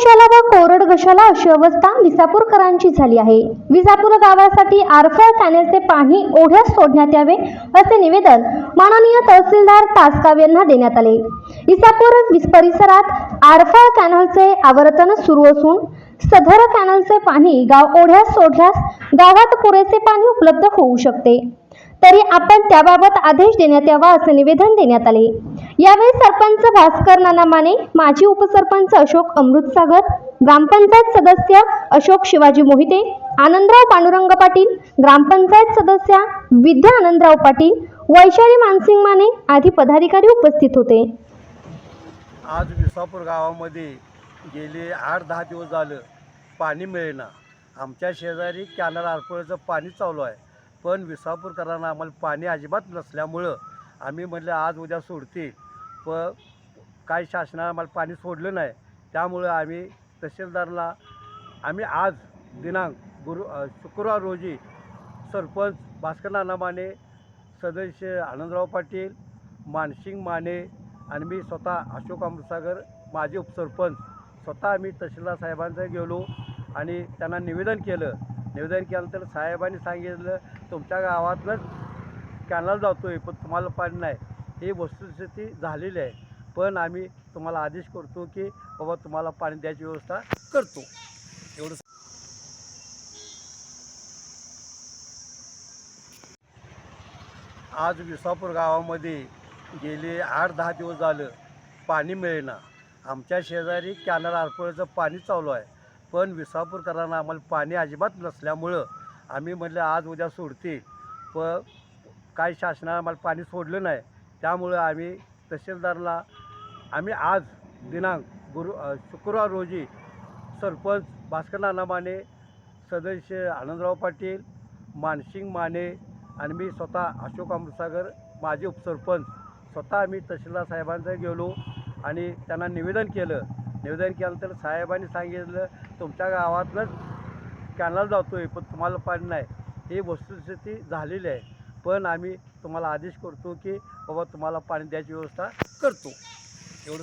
घशाला व कोरड घशाला अशी अवस्था विसापूरकरांची झाली आहे. विसापूर गावासाठी आरफळ कॅनेलचे पाणी ओढ्यात सोडण्यात यावे असे निवेदन माननीय तहसीलदार तासगाव यांना देण्यात आले. विसापूर परिसरात आरफळ कॅनलचे आवर्तन सुरू असून सदर कॅनलचे पाणी गाव ओढ्यास सोडल्यास गावात पुरेसे पाणी उपलब्ध होऊ शकते. तरी आपण त्याबाबत आदेश देण्यात यावा असे निवेदन देण्यात आले. यावेळी सरपंच भास्कर नाना माने माजी उपसरपंच अशोक अमृतसागर ग्रामपंचायत सदस्य अशोक शिवाजी मोहिते आनंदराव पांडुरंग पाटील ग्रामपंचायत सदस्या विद्या आनंदराव पाटील वैशाली मानसिंग माने आदी पदाधिकारी उपस्थित होते. आज विसापूर गावामध्ये गेले आठ दहा दिवस झालं पाणी मिळेना. आमच्या शेजारी कॅनल आरपळचं पाणी चालू आहे. पण विसापूरकरांना आम्हाला पाणी अजिबात नसल्यामुळं आम्ही म्हटलं आज उद्या सोडतील. प काही शासनानं आम्हाला पाणी सोडलं नाही. त्यामुळं आम्ही तहसीलदारला आम्ही आज दिनांक गुरु शुक्रवार रोजी सरपंच भास्कर नाना माने सदस्य आनंदराव पाटील मानसिंग माने आणि मी स्वतः अशोक अमृतसागर माजी उपसरपंच स्वतः आम्ही तहसीलदार साहेबांचं गेलो आणि त्यांना निवेदन केलं. निवेदन केल्यानंतर साहेबांनी सांगितलं तुमच्या गावातनंच कॅनल जातो आहे पण तुम्हाला पाणी नाही. ही वस्तुस्थिती झालेली आहे. पण आम्ही तुम्हाला आदेश करतो की बाबा तुम्हाला पाणी द्यायची व्यवस्था करतो. एवढं आज विसापूर गावामध्ये गेले आठ दहा दिवस झालं पाणी मिळेना. आमच्या शेजारी कॅनल आरपोळचं पाणी चालू आहे. पण विसापूरकरांना आम्हाला पाणी अजिबात नसल्यामुळं आम्ही म्हटलं आज उद्या सोडते प काही शासनानं आम्हाला पाणी सोडलं नाही. त्यामुळं आम्ही तहसीलदारला आम्ही आज दिनांक गुरु शुक्रवार रोजी सरपंच भास्कर नाना माने सदस्य आनंदराव पाटील मानसिंग माने आणि मी स्वतः अशोक अमृतसागर माजी उपसरपंच स्वतः आम्ही तहसीलदार साहेबांचं गेलो. आणि त्यांना निवेदन केलं. निवेदन केल्यानंतर साहेबांनी सांगितलं तुमच्या गावातनंच कॅनल जातो आहे पण तुम्हाला पाणी नाही. ही वस्तुस्थिती झालेली आहे. पण आम्ही तुम्हाला आदेश करतो की बाबा तुम्हाला पाणी द्यायची व्यवस्था करतो. एवढं